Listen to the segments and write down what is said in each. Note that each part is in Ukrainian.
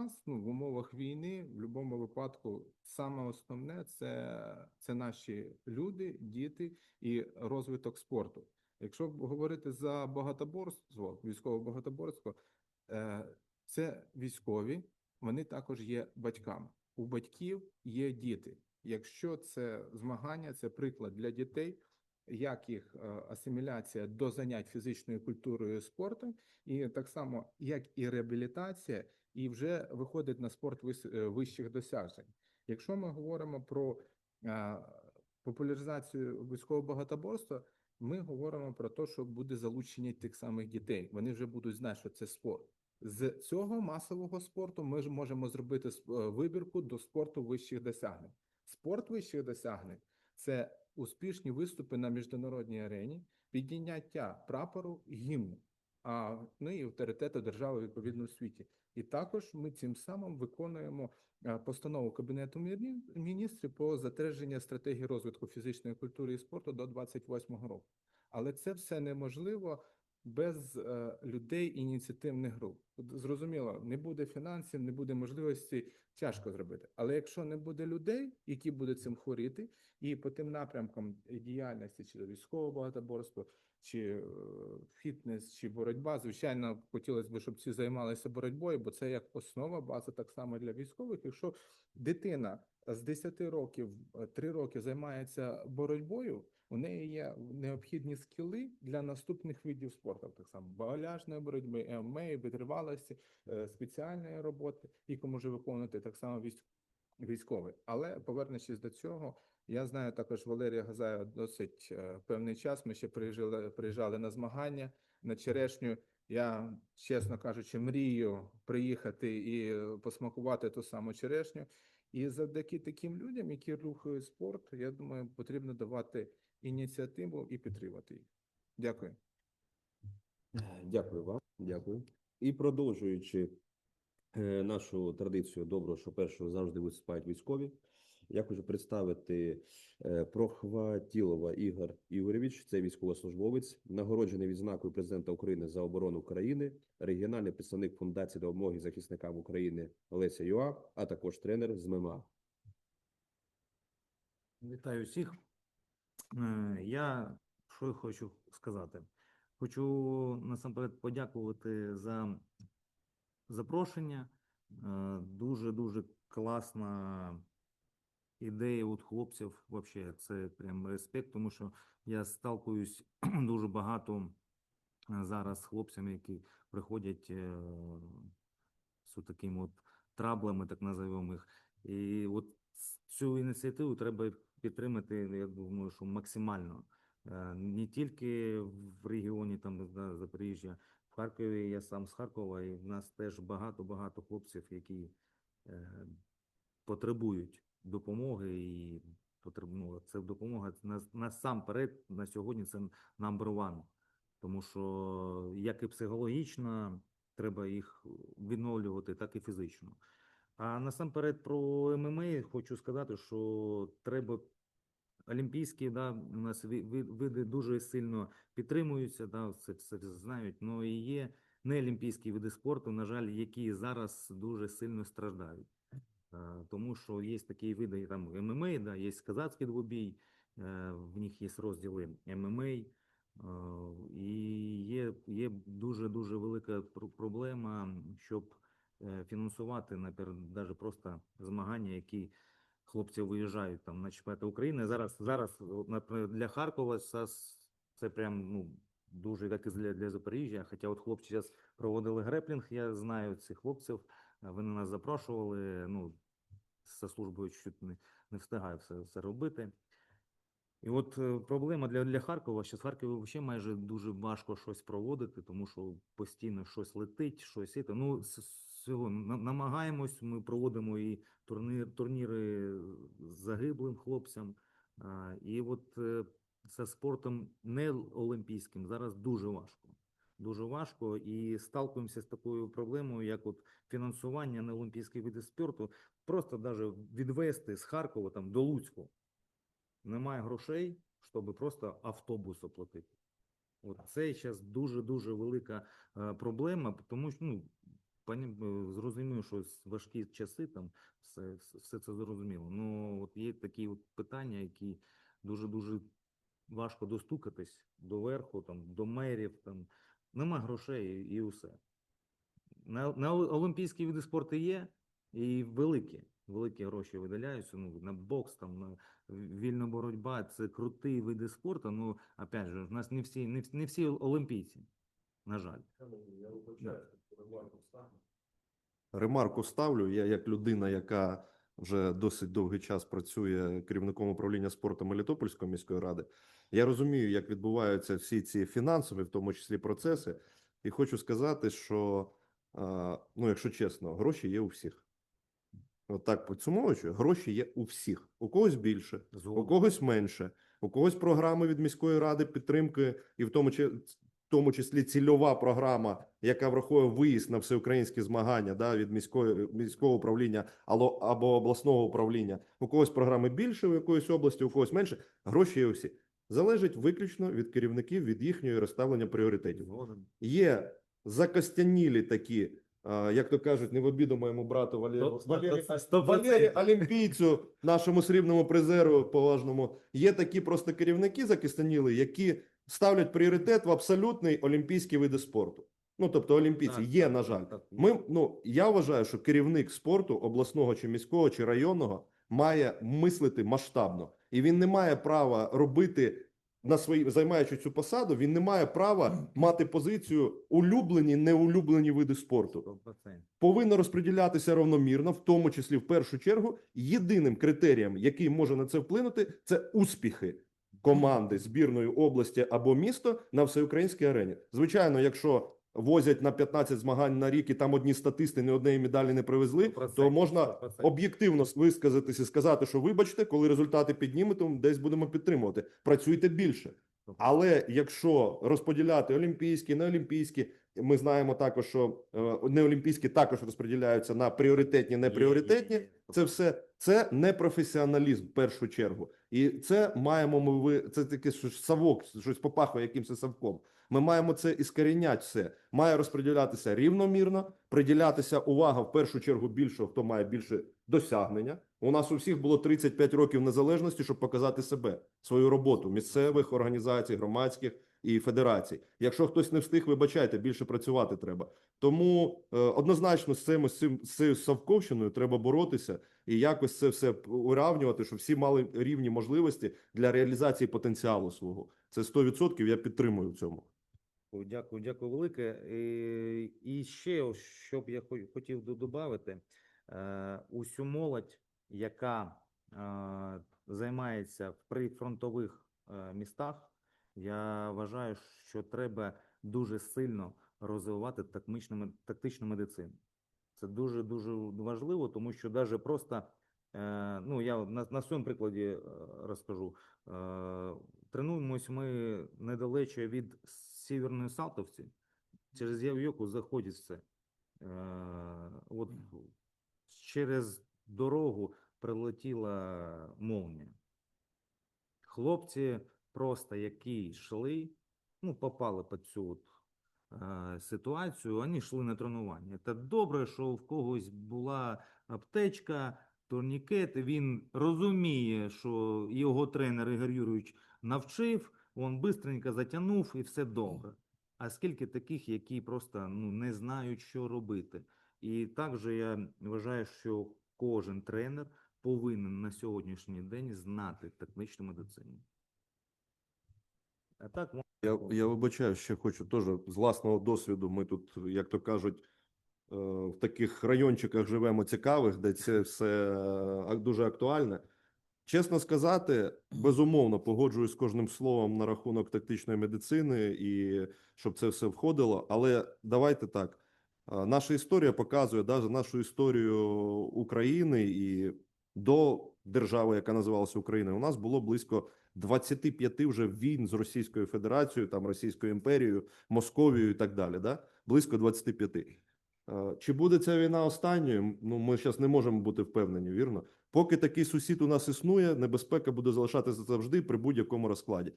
нас, ну, в умовах війни, в будь-якому випадку, саме основне це, це наші люди, діти і розвиток спорту. Якщо говорити за багатоборство, військове багатоборство, е, це військові, вони також є батьками. У батьків є діти. Якщо це змагання, це приклад для дітей, як їх е, асиміляція до занять фізичною культурою і спортом, і так само як і реабілітація, і вже виходить на спорт е, вищих досягнень. Якщо ми говоримо про е, популяризацію військового багатоборства, ми говоримо про те, що буде залучення тих самих дітей. Вони вже будуть знати, що це спорт. З цього масового спорту ми ж можемо зробити е, вибірку до спорту вищих досягнень. Спорт вищих досягнень це успішні виступи на міжнародній арені, підняття прапору, гімну, а ну і авторитету держави відповідно у світі. І також ми цим самим виконуємо е, постанову Кабінету міністрів по затвердження стратегії розвитку фізичної культури і спорту до 28 року. Але це все неможливо без е, людей ініціативних груп. Зрозуміло, не буде фінансів, не буде можливості, тяжко зробити. Але якщо не буде людей, які будуть цим хворіти, і по тим напрямкам діяльності, чи військового багатоборства, чи е, фітнес, чи боротьба, звичайно, хотілося б, щоб ці займалися боротьбою, бо це як основа база так само для військових. Якщо дитина з 10 років, 3 роки займається боротьбою, у неї є необхідні скіли для наступних видів спорту, так само багаляжної боротьби, ММА, витривалості, е, спеціальної роботи, яку може виконувати так само військ- військовий. Але повернучись до цього, я знаю також Валерія Газаєва досить е, певний час. Ми ще приїжджали, приїжджали на змагання на черешню. Я, чесно кажучи, мрію приїхати і е, посмакувати ту саму черешню. І завдяки таким людям, які рухають спорт, я думаю, потрібно давати ініціативу і підтримувати їх. Дякую. Дякую вам, дякую. І продовжуючи е, нашу традицію доброго, що першого завжди виступають військові, я хочу представити е, Прохватілова Ігор Ігоревич, це військовослужбовець, нагороджений відзнакою президента України за оборону України, регіональний представник фундації допомоги захисникам України Леся Юа, а також тренер з ММА. Вітаю всіх. Е, Я що хочу сказати? Хочу насамперед подякувати за запрошення. Дуже дуже класна ідея от хлопців. Вообще, це прям респект, тому що я сталкуюсь дуже багато е, зараз з хлопцями, які приходять е, з такими от траблами, так називаємо їх. І от цю ініціативу треба підтримати, я думаю, що максимально. Е, Не тільки в регіоні там да, Запоріжжя, в Харкові я сам з Харкова, і в нас теж багато-багато хлопців, які е, потребують допомоги і ну, це допомога насамперед на сьогодні це number one. Тому що як і психологічно треба їх відновлювати, так і фізично. А насамперед про ММА хочу сказати, що треба олімпійські, да, у нас ви- ви- види дуже сильно підтримуються, да, це все знають. І є неолімпійські види спорту, на жаль, які зараз дуже сильно страждають. Тому що є такі види там ММА, да, є казацький двобій, е, в них є розділи ММА, е, і є, є дуже-дуже велика проблема, щоб е, фінансувати, наприклад, навіть просто змагання, які хлопці виїжджають там на чемпіонати України. Зараз, зараз наприклад, для Харкова зараз це прям ну, дуже як і для, для Запоріжжя. Хоча от хлопці зараз проводили греплінг, я знаю цих хлопців, вони нас запрошували. Ну, за службою чуть не, не встигаю все, все робити. І от е, проблема для, для Харкова, що з Харкова взагалі майже дуже важко щось проводити, тому що постійно щось летить, щось іде. Ну, цього намагаємось, ми проводимо і турнір, турніри з загиблим хлопцям. І от е, за спортом не олімпійським зараз дуже важко. Дуже важко і сталкуємося з такою проблемою, як от фінансування на олімпійські види спорту, просто навіть відвести з Харкова там до Луцьку немає грошей, щоб просто автобус оплатити. От це зараз дуже-дуже велика е, проблема, тому що ну, е, зрозумів, що важкі часи там все, все- це зрозуміло. Ну от є такі от питання, які дуже дуже важко достукатись до верху, там до мерів, там нема грошей і усе. На, на олімпійські види спорту є, і великі, великі гроші виділяються. Ну, на бокс, там, на вільна боротьба, це круті види спорту. Ну, опять же, в нас не всі, не, всі- не всі олімпійці, на жаль. Я Ремарку ставлю. Я як людина, яка вже досить довгий час працює керівником управління спорту Мелітопольської міської ради. Я розумію, як відбуваються всі ці фінансові, в тому числі процеси, і хочу сказати, що ну, якщо чесно, гроші є у всіх. От так підсумовуючи, гроші є у всіх. У когось більше, у когось менше, у когось програми від міської ради підтримки, і в тому, чи- в тому числі цільова програма, яка враховує виїзд на всеукраїнські змагання да, від міської міського управління або обласного управління. У когось програми більше, у якоїсь області, у когось менше. Гроші є у всіх. Залежить виключно від керівників, від їхньої розставлення пріоритетів. Є закостянілі такі, як то кажуть, не в обіду моєму брату Валерію. Валері. Олімпійцю, нашому срібному призеру поважному. Є такі просто керівники закостяніли, які ставлять пріоритет в абсолютний олімпійський види спорту. Ну тобто олімпійці є, на жаль. Ми ну я вважаю, що керівник спорту обласного чи міського чи районного має мислити масштабно, і він не має права робити на свої займаючи цю посаду. Він не має права мати позицію улюблені, неулюблені види спорту повинно розподілятися равномірно, в тому числі в першу чергу. Єдиним критерієм, який може на це вплинути, це успіхи команди збірної області або міста на всеукраїнській арені. Звичайно, якщо возять на 15 змагань на рік і там одні статисти ні однієї медалі не привезли, Сто то можна сто процентів. об'єктивно висказатися і сказати, що вибачте, коли результати піднімете, десь будемо підтримувати. Працюйте більше. Але якщо розподіляти олімпійські, неолімпійські, ми знаємо також, що е, неолімпійські також розподіляються на пріоритетні, непріоритетні. Це все це непрофесіоналізм в першу чергу, і це маємо ми. Це таке щось савок, щось попахує якимось савком. Ми маємо це іскорінять все. Має розподілятися рівномірно, приділятися увага в першу чергу більшого, хто має більше досягнення. У нас у всіх було 35 років незалежності, щоб показати себе, свою роботу місцевих організацій, громадських і федерацій. Якщо хтось не встиг, вибачайте, більше працювати треба. Тому е, однозначно з цим з цією совковщиною треба боротися і якось це все урівнювати, щоб всі мали рівні можливості для реалізації потенціалу свого. Це 100% я підтримую в цьому. Дякую, Дякую, велике. І, ще, що б я хотів додати, е, усю молодь, яка е, займається в прифронтових е, містах, я вважаю, що треба дуже сильно розвивати тактичну, медицину. Це дуже дуже важливо, тому що навіть просто, ну я на, на своєму прикладі розкажу. Тренуємось ми недалече від Сіверної Салтовці. Через Яв'йоку заходить все. Е, от через дорогу прилетіла молнія. Хлопці просто які йшли, ну, попали під цю от, е, ситуацію, вони йшли на тренування. Це добре, що в когось була аптечка, турнікет, він розуміє, що його тренер Ігор Юрійович навчив, він бистренько затягнув і все добре. А скільки таких, які просто ну, не знають, що робити. І також я вважаю, що кожен тренер повинен на сьогоднішній день знати тактичну медицину. А так, Я, я вибачаю, ще хочу теж з власного досвіду. Ми тут, як то кажуть, е, в таких райончиках живемо цікавих, де це все е, дуже актуальне. Чесно сказати, безумовно погоджуюсь з кожним словом на рахунок тактичної медицини і щоб це все входило. Але давайте так. Наша історія показує навіть нашу історію України і до держави, яка називалася Україною. У нас було близько 25 вже війн з Російською Федерацією, там Російською імперією, Московією і так далі. Да? Близько 25. Е, Чи буде ця війна останньою? Ну, ми зараз не можемо бути впевнені, вірно? Поки такий сусід у нас існує, небезпека буде залишатися завжди при будь-якому розкладі.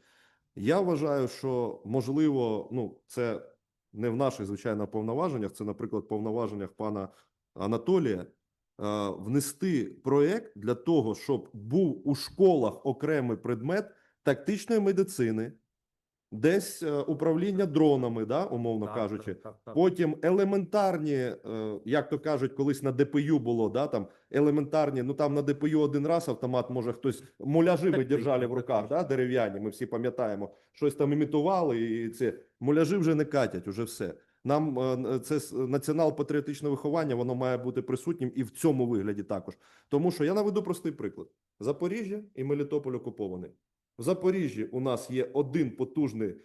Я вважаю, що можливо, ну це не в наших звичайно повноваженнях, це, наприклад, повноваженнях пана Анатолія, внести проект для того, щоб був у школах окремий предмет тактичної медицини, десь е, управління дронами, да, умовно Так, кажучи. так, так, так. Потім елементарні, е, як то кажуть, колись на ДПЮ було, да, там елементарні, ну там на ДПЮ один раз автомат, може хтось муляжі ви держали в руках, да, дерев'яні, ми всі пам'ятаємо, щось там імітували, і це муляжі вже не катять, уже все. Нам е, це націонал-патріотичне виховання, воно має бути присутнім і в цьому вигляді також. Тому що я наведу простий приклад: Запоріжжя і Мелітополь окупований. В Запоріжжі у нас є один потужний е,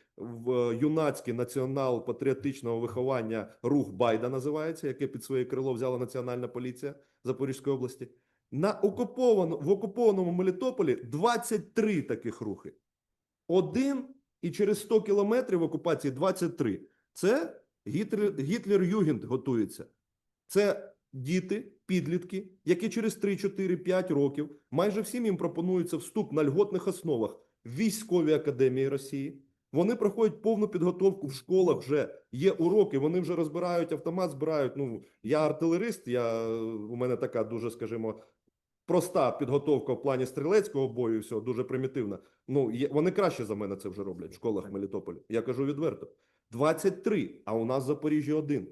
юнацький націонал патріотичного виховання рух Байда називається, яке під своє крило взяла Національна поліція Запорізької області. На окуповано, в окупованому Мелітополі 23 таких рухи. Один і через 100 кілометрів в окупації 23. Це Гітлер, Гітлер-Югент готується. Це діти, підлітки, які через 3, 4, 5 років майже всім їм пропонується вступ на льготних основах в військові академії Росії. Вони проходять повну підготовку в школах. Вже є уроки. Вони вже розбирають автомат, збирають. Ну я артилерист. Я у мене така дуже, скажімо, проста підготовка в плані стрілецького бою. і Все дуже примітивна. Ну є, вони краще за мене це вже роблять в школах Мелітополя. Я кажу відверто: 23, а у нас в Запоріжжі один.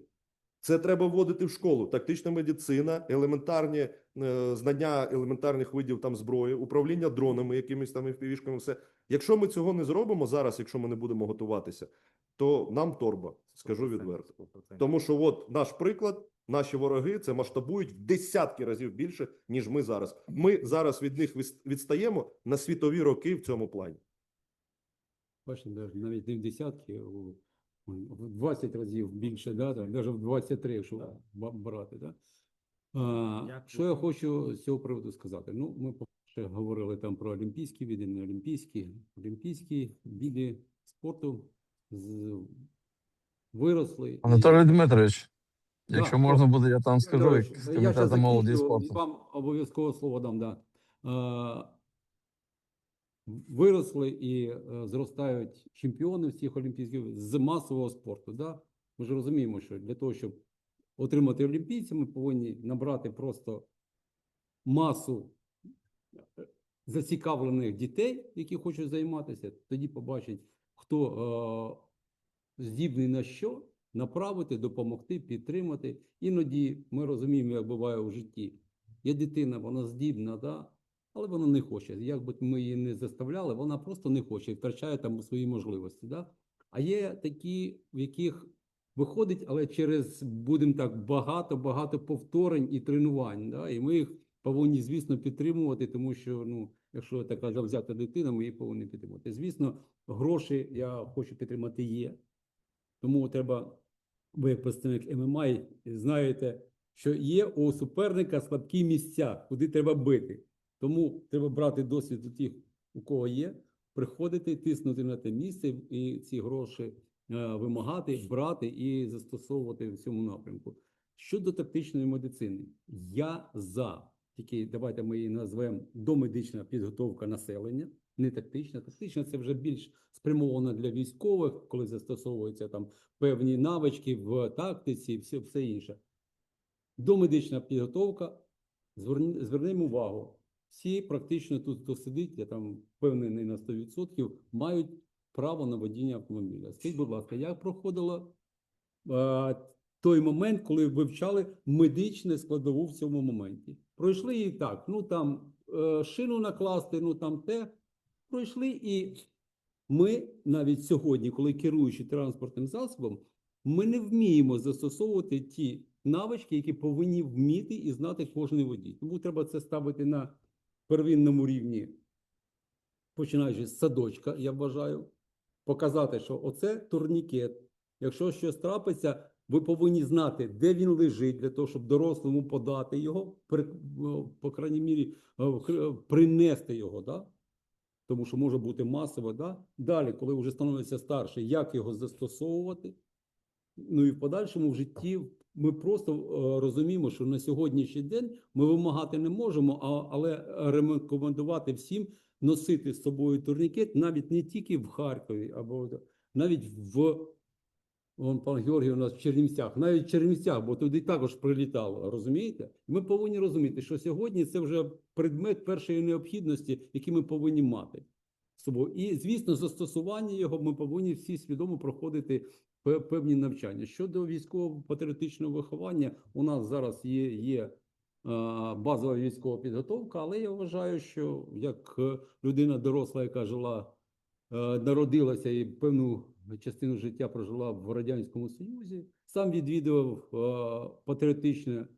Це треба вводити в школу. Тактична медицина, елементарні е, знання елементарних видів там зброї, управління дронами, якимись там впівішками, все. Якщо ми цього не зробимо зараз, якщо ми не будемо готуватися, то нам торба, скажу відверто. Тому що от наш приклад, наші вороги це масштабують в десятки разів більше, ніж ми зараз. Ми зараз від них відстаємо на світові роки в цьому плані. Бачите, навіть навіть не в десятки, в 20 разів більше, да, там, навіть в 23, якщо ба- брати. Да? А, що я хочу з цього приводу сказати? Ну, ми по-перше говорили там про олімпійські види, не олімпійські. Олімпійські види спорту з... виросли. і- Анатолій Дмитрович, якщо о, можна буде, я там скажу, як з я комітету молоді і спорту. Вам обов'язково слово дам, да. Виросли і е, зростають чемпіони всіх олімпійських з масового спорту. Да? Ми ж розуміємо, що для того, щоб отримати олімпійця, ми повинні набрати просто масу е, зацікавлених дітей, які хочуть займатися. Тоді побачать, хто е, здібний на що, направити, допомогти, підтримати. Іноді ми розуміємо, як буває у житті. Є дитина, вона здібна, да? Але вона не хоче. Як би ми її не заставляли, вона просто не хоче і втрачає там свої можливості. Да? А є такі, в яких виходить, але через, будемо так, багато-багато повторень і тренувань. Да? І ми їх повинні, звісно, підтримувати, тому що, ну, якщо така завзята дитина, ми її повинні підтримувати. Звісно, гроші я хочу підтримати є. Тому треба, ви як представник ММА знаєте, що є у суперника слабкі місця, куди треба бити. Тому треба брати досвід у тих, у кого є, приходити, тиснути на те місце і ці гроші е, вимагати, брати і застосовувати в цьому напрямку. Щодо тактичної медицини, я за. Тільки давайте ми її назвемо домедична підготовка населення, не тактична. Тактична це вже більш спрямована для військових, коли застосовуються там певні навички в тактиці, і все, все інше. Домедична підготовка. Звернемо увагу. Всі практично тут, хто сидить, я там впевнений на 100%, мають право на водіння автомобіля. Скажіть, будь ласка, як проходило е, той момент, коли вивчали медичне складову в цьому моменті? Пройшли і так, ну там е, шину накласти, ну там те. Пройшли і ми навіть сьогодні, коли керуючи транспортним засобом, ми не вміємо застосовувати ті навички, які повинні вміти і знати кожен водій. Тому треба це ставити на первинному рівні, починаючи з садочка, я вважаю, показати, що оце турнікет. Якщо щось трапиться, ви повинні знати, де він лежить, для того, щоб дорослому подати його, по крайній мірі, принести його. Да? тому що може бути масово. Да? Далі, коли вже становиться старше, як його застосовувати. Ну і в подальшому в житті ми просто е, розуміємо, що на сьогоднішній день ми вимагати не можемо, але рекомендувати всім носити з собою турнікет навіть не тільки в Харкові, або навіть в Вон пан Георгій у нас в Чернівцях, навіть в Чернівцях, бо туди також прилітало, розумієте? Ми повинні розуміти, що сьогодні це вже предмет першої необхідності, який ми повинні мати собою. І, звісно, застосування його ми повинні всі свідомо проходити певні навчання. Щодо військово-патріотичного виховання, у нас зараз є, є базова військова підготовка, але я вважаю, що як е, людина доросла, яка жила е, народилася і певну частину життя прожила в Радянському Союзі, сам відвідував е, патріотичне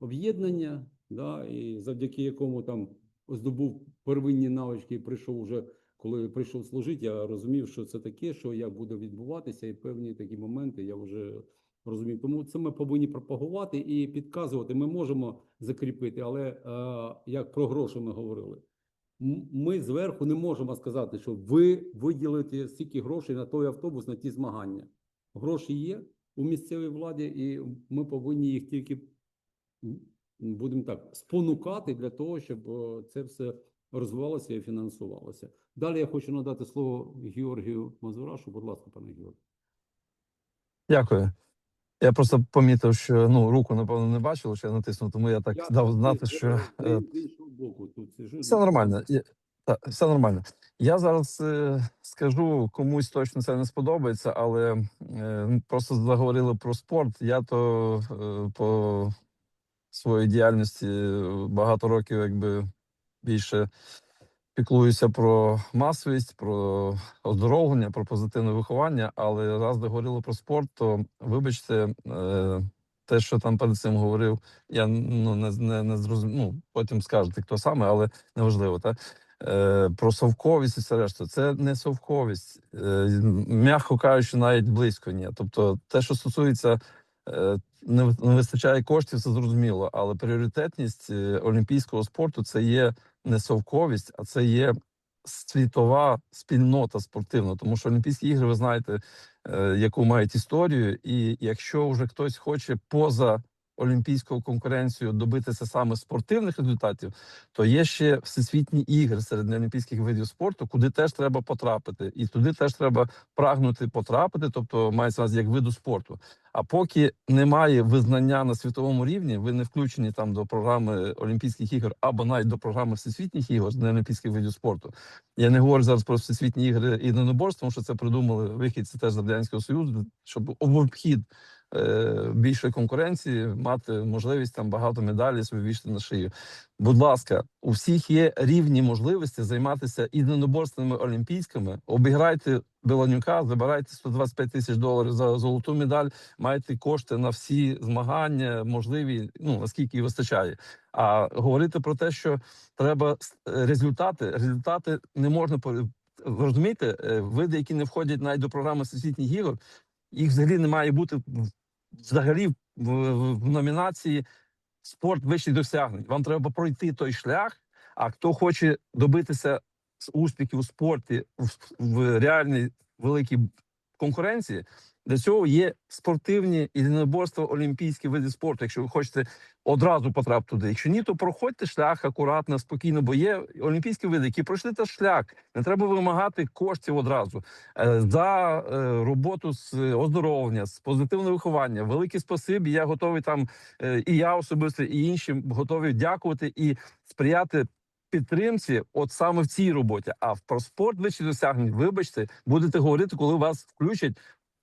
об'єднання, да, і завдяки якому там здобув первинні навички і прийшов уже, коли прийшов служити, я розумів, що це таке, що як буде відбуватися, і певні такі моменти я вже розумів. Тому це ми повинні пропагувати і підказувати. Ми можемо закріпити, але е, як про гроші ми говорили. Ми зверху не можемо сказати, що ви виділите стільки грошей на той автобус, на ті змагання. Гроші є у місцевій владі, і ми повинні їх тільки, будемо так, спонукати для того, щоб е, це все розвивалося і фінансувалося. Далі я хочу надати слово Георгію Мазурашу. Будь ласка, пане Георгію. Дякую. Я просто помітив, що ну руку, напевно, не бачили, що я натиснув, тому я так Я- дав знати, я- що я е, боку тут сижу. все нормально. Я- та, все нормально. Я зараз е, скажу комусь точно це не сподобається, але е, просто заговорили про спорт. Я то е, по своїй діяльності е, багато років, якби більше піклуюся про масовість, про оздоровлення, про позитивне виховання. Але раз договорили про спорт, то вибачте, е, те, що там перед цим говорив, я ну не, не, не зрозумів. Ну, потім скажете, хто саме, але неважливо, так? Е, про совковість і все решта. Це не совковість, е, м'яко кажучи, навіть близько ні. Тобто, те, що стосується не, вистачає коштів, це зрозуміло. Але пріоритетність олімпійського спорту це є не совковість, а це є світова спільнота спортивна. Тому що Олімпійські ігри, ви знаєте, е, яку мають історію, і якщо вже хтось хоче поза олімпійською конкуренцією добитися саме спортивних результатів, то є ще всесвітні ігри серед неолімпійських видів спорту, куди теж треба потрапити, і туди теж треба прагнути потрапити, тобто мається як виду спорту. А поки немає визнання на світовому рівні, ви не включені там до програми Олімпійських ігор або навіть до програми всесвітніх ігор з неолімпійських видів спорту. Я не говорю зараз про всесвітні ігри єдиноборств, тому що це придумали вихідці теж з радянського союзу, щоб обхід е, більшої конкуренції мати можливість там багато медалей собі вішати на шию. Будь ласка, у всіх є рівні можливості займатися єдиноборственними олімпійськими. Обіграйте Беланюка, забирайте 125 тисяч доларів за золоту медаль. Маєте кошти на всі змагання, можливі, ну наскільки вистачає. А говорити про те, що треба результати, результати не можна розумієте, е, види, які не входять навіть до програми всесвітніх ігор, їх взагалі не має бути в- взагалі в, номінації спорт вищих досягнень. Вам треба пройти той шлях. А хто хоче добитися успіхів у спорті в реальній великій конкуренції, для цього є спортивні єдиноборства, олімпійські види спорту. Якщо ви хочете одразу потрапити туди. Якщо ні, то проходьте шлях акуратно, спокійно, бо є олімпійські види, які пройшли той шлях. Не треба вимагати коштів одразу Е, за е, роботу з оздоровлення, з позитивного виховання. Велике спасибі. Я готовий там е, і я особисто, і інші готові дякувати і сприяти. Підтримці, от саме в цій роботі. А про спорт вищі досягнень, вибачте, будете говорити, коли вас включать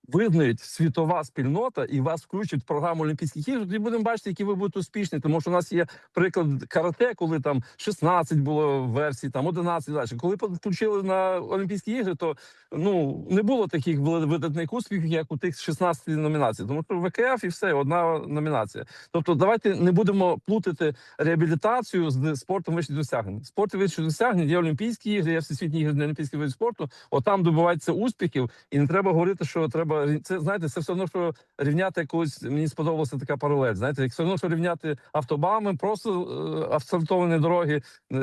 визнають світова спільнота і вас включать в програму Олімпійських ігор, тоді будемо бачити, які ви будете успішні. Тому що у нас є приклад карате, коли там 16 було версій, там 11 далі. Коли включили на Олімпійські ігри, то ну не було таких видатних успіхів, як у тих 16 номінацій. Тому що ВКФ і все одна номінація. Тобто, давайте не будемо плутати реабілітацію з спортом вищих досягнень. Спорт вищих досягнень є Олімпійські ігри, є всесвітні ігри на Олімпійський вид спорту. От там добиваються успіхів, і не треба говорити, що треба рі- це. Знаєте, це все одно, що рівняти якусь. Мені сподобалася така паралель. Знаєте, як все одно, що рівняти автобами, просто е, асфальтовані дороги, е,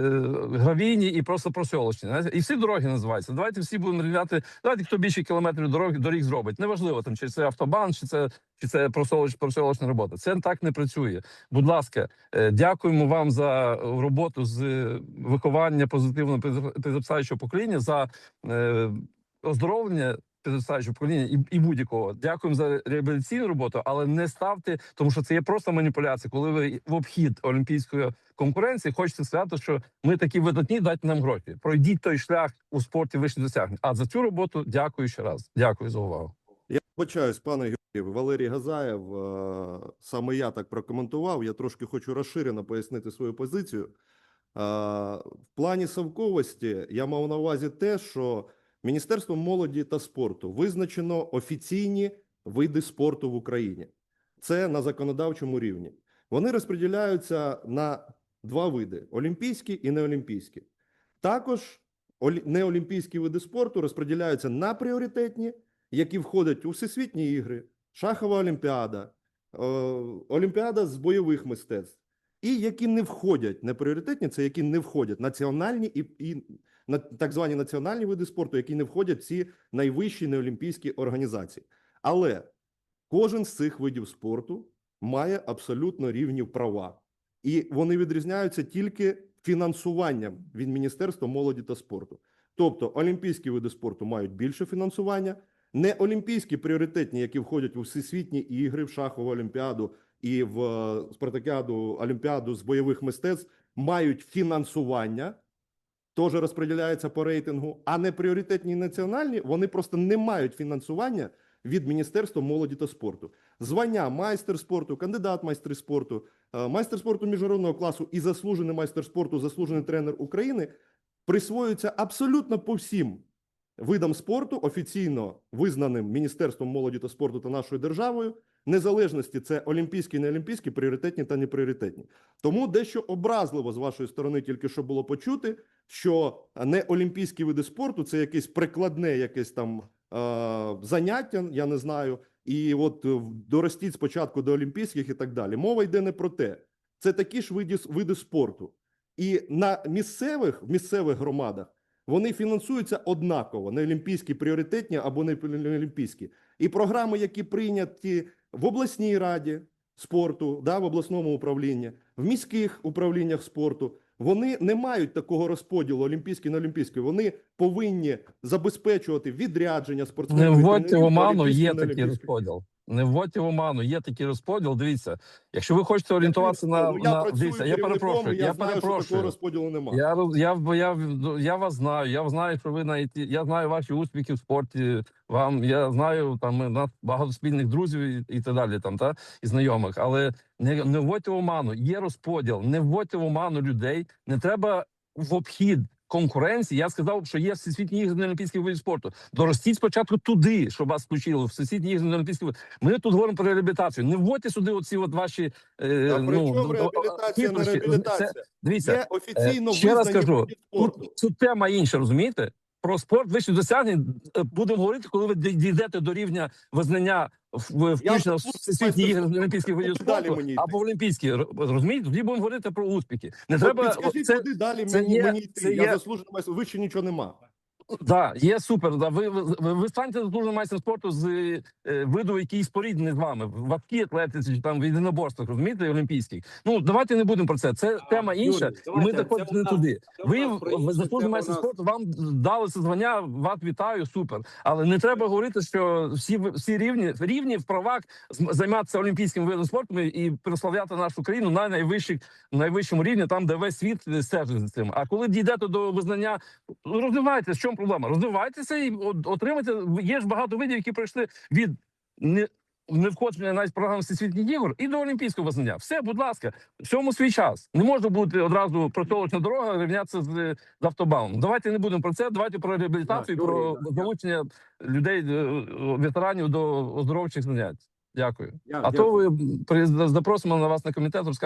гравійні і просто просьолочні. Знаєте, і всі дороги називаються. Давайте всі будемо рівняти. Давайте хто більше кілометрів дорог доріг зробить. Неважливо там, чи це автобан, чи це чи це просолоч, просьолочна робота. Це так не працює. Будь ласка, е, дякуємо вам за роботу з е, виховання позитивного підзаписаючого покоління за е, оздоровлення підростаючого покоління і, і будь-якого. Дякуємо за реабілітаційну роботу, але не ставте, тому що це є просто маніпуляція. Коли ви в обхід олімпійської конкуренції хочете сказати, що ми такі видатні, дайте нам гроші. Пройдіть той шлях у спорті вищих досягнень. А за цю роботу дякую ще раз. Дякую за увагу. Я вибачаюсь, пане Георгію, Валерій Газаєв, е, саме я так прокоментував. Я трошки хочу розширено пояснити свою позицію. Е, В плані совковості я мав на увазі те, що Міністерством молоді та спорту визначено офіційні види спорту в Україні. Це на законодавчому рівні. Вони розподіляються на два види: олімпійські і неолімпійські. Також неолімпійські види спорту розподіляються на пріоритетні які входять у всесвітні ігри, шахова олімпіада, е, олімпіада з бойових мистецтв, і які не входять не пріоритетні, це які не входять національні і, і на так звані національні види спорту, які не входять в ці найвищі неолімпійські організації. Але кожен з цих видів спорту має абсолютно рівні права, і вони відрізняються тільки фінансуванням від Міністерства молоді та спорту. Тобто олімпійські види спорту мають більше фінансування, не олімпійські пріоритетні, які входять у всесвітні ігри, в шахову олімпіаду і в е, спартакіаду олімпіаду з бойових мистецтв, мають фінансування, теж розподіляється по рейтингу, а не пріоритетні національні, вони просто не мають фінансування від Міністерства молоді та спорту. Звання майстер спорту, кандидат майстри спорту, е, майстер спорту міжнародного класу і заслужений майстер спорту, заслужений тренер України присвоюються абсолютно по всім видам спорту, офіційно визнаним Міністерством молоді та спорту та нашою державою, незалежності це олімпійські, неолімпійські, пріоритетні та непріоритетні. Тому дещо образливо з вашої сторони тільки що було почути, що не олімпійські види спорту це якесь прикладне, якесь там е, заняття, я не знаю. І от е, доростіть спочатку до олімпійських і так далі. Мова йде не про те. Це такі ж види, види спорту. І на місцевих, в місцевих громадах вони фінансуються однаково: не олімпійські пріоритетні або не олімпійські. І програми, які прийняті в обласній раді спорту, да, в обласному управлінні, в міських управліннях спорту, вони не мають такого розподілу олімпійські на олімпійські. Вони повинні забезпечувати відрядження спортсменів. Не вводьте в оману, є такий розподіл. Не вводьте в оману, є такий розподіл. Дивіться, якщо ви хочете орієнтуватися на, Ну, я на працюю дивіться, я перепрошую, я, я знаю, що перепрошую. такого розподілу немає. Я, я, я, я, ну, я вас знаю. Я знаю, що ви на я знаю ваші успіхи в спорті. Вам я знаю, там у нас багато спільних друзів і, і так далі, там та і знайомих. Але не, не вводьте в оману. Є розподіл. Не вводьте в оману людей. Не треба в обхід конкуренції. Я сказав, що є всесвітні ігри на олімпійських видів спорту. Доростіть спочатку туди, щоб вас включили в всесвітні ігри на олімпійських видів. Ми тут говоримо про реабілітацію. Не вводьте сюди оці от ваші е, А при чому ну, реабілітація, не реабілітація? Це, дивіться, Є офіційно ще раз скажу кажу. Тут, тут тема інша, розумієте? Про спорт вищих досягнень е, будемо говорити, коли ви дійдете до рівня визнання в- в всесвітні ігри олімпійських видів спорту або в олімпійські. Розумієте? Тоді будемо говорити про успіхи. Не треба підскажіть, це, куди далі це мені, є- мені йти? це Я є- вище нічого нема. Да, є супер. Да. Ви, ви, ви, станете заслуженим майстром спорту з е, виду, який споріднений з вами. В важкій атлетиці чи там в єдиноборствах, розумієте, олімпійських. Ну, давайте не будемо про це. Це тема інша, Юрій, і ми заходимо не туди. Ви заслужений майстер спорту, вам дали це звання, вас вітаю, супер. Але не треба говорити, що всі всі рівні рівні в правах займатися олімпійським видом спорту і прославляти нашу країну на найвищих найвищому рівні, там де весь світ стежить за цим. А коли дійдете до визнання, розвивайтеся, в чому проблема? Розвивайтеся і отримайте. Є ж багато видів, які пройшли від не. Не входження навіть в програму всесвітніх ігор і до олімпійського визнання. Все, будь ласка, всьому свій час. Не може бути одразу протолочна дорога рівнятися з, з автобаном. Давайте не будемо про це. Давайте про реабілітацію, Так, про залучення людей, е, ветеранів до оздоровчих занять. Дякую. Я- а дякую. то ви запросимо на вас на комітет.